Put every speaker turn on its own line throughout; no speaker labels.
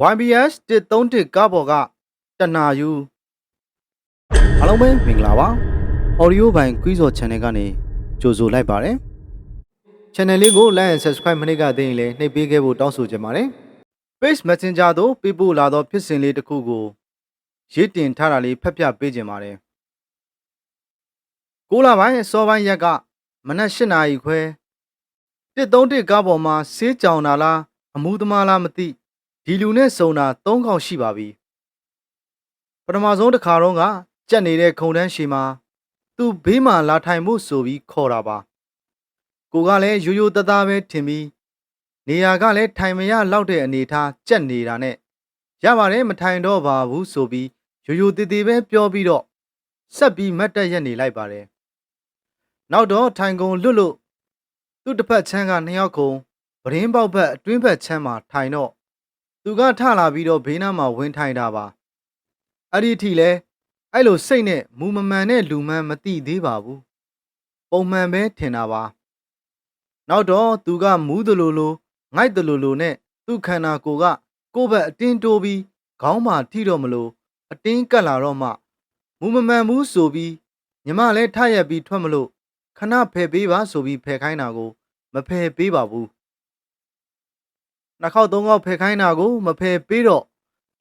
YBS 131ကားပေါ်ကတနာယူအားလုံးပဲမင်္ဂလာပါ Audio ဘိုင်ကွီးစော် channel ကနေကြိုဆိုလိုက်ပါတယ် channel လေးကို like and subscribe မနှိပ်ကသေးရင်လည်းနှိပ်ပေးခဲ့ဖို့တောင်းဆိုချင်ပါတယ် Page Messenger သို့ပေးပို့လာသောဖြစ်စဉ်လေးတစ်ခုကိုရေးတင်ထားတာလေးဖတ်ပြပေးချင်ပါတယ်ကိုလာပိုင်းအစောပိုင်းရက်ကမနက်၈နာရီခွဲ131ကားပေါ်မှာဆေးကြောင်တာလားအမှုသမားလားမသိ ဒီလူနဲ့စုံတာ၃ခေါက်ရှိပါပြီပထမဆုံးတစ်ခါတော့ကကြက်နေတဲ့ခုံတန်းရှည်မှာသူ့ဘေးမှာလာထိုင်မှုဆိုပြီးခေါ်တာပါကိုကလည်းရိုးရိုးသားသားပဲထင်ပြီးနေရာကလည်းထိုင်မရလောက်တဲ့အနေထားကြက်နေတာနဲ့ရပါတယ်မထိုင်တော့ပါဘူးဆိုပြီးရိုးရိုးသေးသေးပဲပြောပြီးတော့ဆက်ပြီးမတ်တက်ရက်နေလိုက်ပါတယ်နောက်တော့ထိုင်ကုန်လွတ်လို့သူ့တစ်ဖက်ချမ်းကနှစ်ယောက်ကုန်ပရင်းပေါက်ဘက်အတွင်းဘက်ချမ်းမှာထိုင်တော့ သူကထလာပြီးတော့ဘေးနားမှာဝင်ထိုင်တာပါအဲ့ဒီအထိလဲအဲ့လိုစိတ်နဲ့မူမမှန်တဲ့လူမှန်းမသိသေးပါဘူးပုံမှန်ပဲထင်တာပါနောက်တော့သူကမူးတလူလိုငိုက်တလူလိုနဲ့သူ့ခန္ဓာကိုယ်ကကိုယ့်ဘက်အတင်းတိုးပြီးခေါင်းမှာထိတော့မလို့အတင်းကပ်လာတော့မှမူမမှန်ဘူးဆိုပြီးညီမလည်းထရက်ပြီးထွက်မလို့ခဏဖယ်ပေးပါဆိုပြီးဖယ်ခိုင်းတာကို မဖယ်ပေးပါဘူး နှစ်ခေါက်သုံးခေါက်ဖယ်ခိုင်းတာကိုမဖယ်ပေးတော့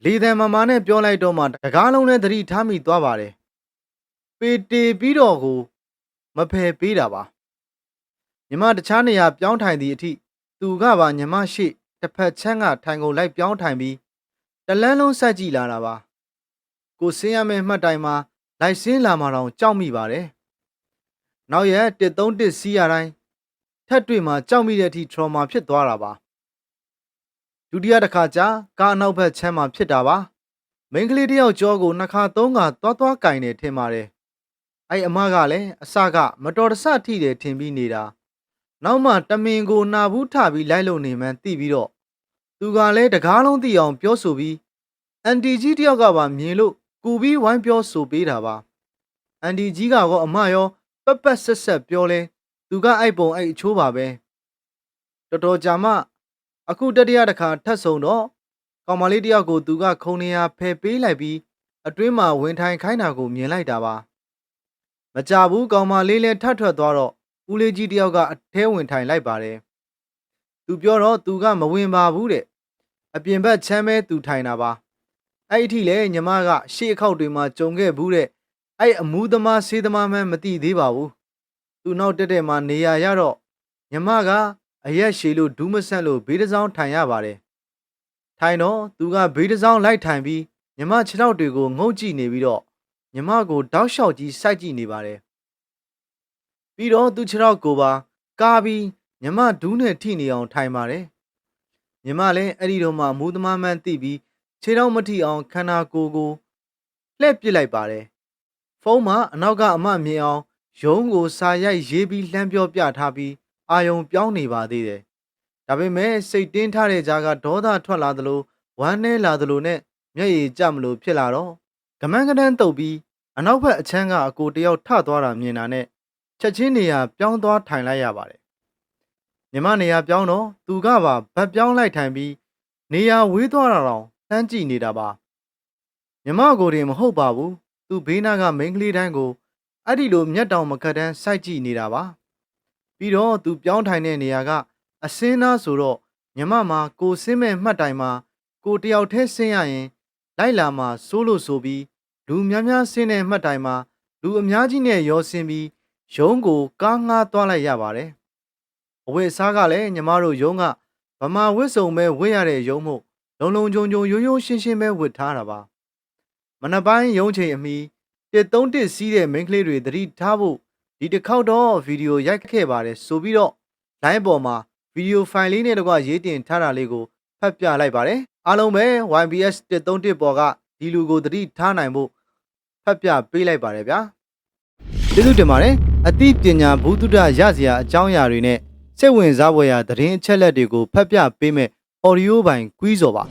လေတံမမာနဲ့ပြောလိုက်တော့မှတကားလုံးနဲ့သတိထားမိသွားပါတယ်ပေတေပြီးတော့ကိုမဖယ်ပေးတာပါညီမတခြားနေရာပြောင်းထိုင်သည့်အထိသူကပါညီမရှိတစ်ဖက်ချမ်းကထိုင်ကုန်လိုက်ပြောင်းထိုင်ပြီးတလန်းလုံးဆက်ကြည့်လာတာပါကိုစင်းရမယ့်မှတ်တိုင်မှာလိုက်စင်းလာမှတော့ကြောက်မိပါတယ်နောက်ရက်131စီးရတိုင်းထက်တွေ့မှာကြောက်မိတဲ့အထိ trauma ဖြစ်သွားတာပါ ဒုတိယတစ်ခါကျကားအနောက်ဘက်ချမ်းမှာဖြစ်တာပါမိန်းကလေးတယောက်ကြောကိုနှစ်ခါသုံးခါသွားသွားကင်နေထင်ပါတယ်အဲ့အမကလည်းအစကမတော်တဆထိတယ်ထင်ပြီးနေတာနောက်မှတမင်ကိုနာဘူးထပြီးလိုက်လို့နေမှန်းသိပြီးတော့သူကလည်းတကားလုံးသိအောင်ပြောဆိုပြီးအန်တီကြီးတယောက်ကပါမြင်လို့ကူပြီးဝိုင်းပြောဆိုပေးတာပါအန်တီကြီးကတော့အမရောပက်ပက်ဆက်ဆက်ပြောလဲသူကအဲ့ပုံအဲ့အချိုးပါပဲတော်တော်ကြာမှ အခုတတိယတစ်ခါထပ်ဆုံတော့ကောင်မလေးတယောက်ကိုသူကခုံနေရဖယ်ပေးလိုက်ပြီးအတွင်းမှာဝင်ထိုင်ခိုင်းတာကိုမြင်လိုက်တာပါမကြဘူးကောင်မလေးလည်းထပ်ထွက်သွားတော့ဦးလေးကြီးတယောက်ကအထဲဝင်ထိုင်လိုက်ပါတယ်သူပြောတော့သူကမဝင်ပါဘူးတဲ့အပြင်ဘက်ချမ်းမဲသူထိုင်တာပါအဲ့အထိလေညီမကရှေ့အခောက်တွေမှာကြုံခဲ့ဘူးတဲ့အဲ့အမှုသမားဆေးသမားမှန်းမသိသေးပါဘူးသူနောက်တက်တဲ့မှာနေရရတော့ညီမက အရက်ရှည်လို့ဒူးမဆန့်လို့ဘေးတစ်စောင်းထိုင်ရပါတယ်ထိုင်တော့သူကဘေးတစ်စောင်းလိုက်ထိုင်ပြီးညီမခြေထောက်တွေကိုငုံကြည့်နေပြီးတော့ညီမကိုတောက်လျှောက်ကြီးစိုက်ကြည့်နေပါတယ်ပြီးတော့သူခြေထောက်ကိုပါကားပြီးညီမဒူးနဲ့ထိနေအောင်ထိုင်ပါတယ်ညီမလည်းအဲ့ဒီတော့မှမူးသမားမှန်းသိပြီးခြေထောက်မထိအောင်ခန္ဓာကိုယ်ကိုလှည့်ပစ်လိုက်ပါတယ်ဖုန်းမှာအနောက်ကအမမြင်အောင်ရုံးကိုစာရိုက်ရေးပြီးလှမ်းပြောပြထားပြီး အာယုံပြောင်းနေပါသေးတယ်။ဒါပေမဲ့စိတ်တင်းထားတဲ့ကြားကဒေါသထွက်လာသလိုဝမ်းနည်းလာသလိုနဲ့မျက်ရည်ကျမလို့ဖြစ်လာတော့ကမန်းကတန်းတုပ်ပြီးအနောက်ဘက်အချမ်းကအကိုတယောက်ထသွားတာမြင်တာနဲ့ချက်ချင်းနေရာပြောင်းသွားထိုင်လိုက်ရပါတယ်။မြမနေရာပြောင်းတော့သူကပါဗတ်ပြောင်းလိုက်ထိုင်ပြီးနေရာဝေးသွားတာတော့တန်းကြည့်နေတာပါ။မြမကိုတင်မဟုတ်ပါဘူး။သူဘေးနားကမိန်းကလေးတိုင်းကိုအဲ့ဒီလိုမျက်တောင်မကတန်းစိုက်ကြည့်နေတာပါ ပြီးတော့သူပြောင်းထိုင်တဲ့နေရာကအစင်းသားဆိုတော့မြမမှာကိုစင်းမဲ့မှတ်တိုင်မှာကိုတယောက်တည်းဆင်းရရင် လိုက်လာမှာစိုးလို့ဆိုပြီးလူများများဆင်းတဲ့မှတ်တိုင်မှာလူအများကြီးနဲ့ရောဆင်းပြီးရုံးကိုကားငှားသွားလိုက်ရပါတယ်အဝတ်အစားကလည်းညီမတို့ရုံးကဗမာဝတ်စုံပဲဝတ်ရတဲ့ရုံးမို့လုံလုံခြုံခြုံရိုးရိုးရှင်းရှင်းပဲဝတ်ထားတာပါမနက်ပိုင်းရုံးချိန်အမီ131စီးတဲ့မိန်းကလေးတွေသတိထားဖို့ ဒီတစ်ခေါက်တော့ဗီဒီယိုရိုက်ခဲ့ပါတယ်ဆိုပြီးတော့ line ပေါ်မှာဗီဒီယိုဖိုင်လေးနဲ့တကွရေးတင်ထားတာလေးကိုဖတ်ပြလိုက်ပါတယ်အားလုံးပဲ YBS 131ပေါ်ကဒီလူကိုသတိထားနိုင်ဖို့ဖတ်ပြပေးလိုက်ပါတယ်ဗျာကျေးဇူးတင်ပါတယ်အသိပညာဘုဒ္ဓရစရာအကြောင်းအရာတွေနဲ့စိတ်ဝင်စားဖွယ်ရာသတင်းအချက်လက်တွေကိုဖတ်ပြပေးမဲ့ audio ပိုင်းကွီးစော်ပါ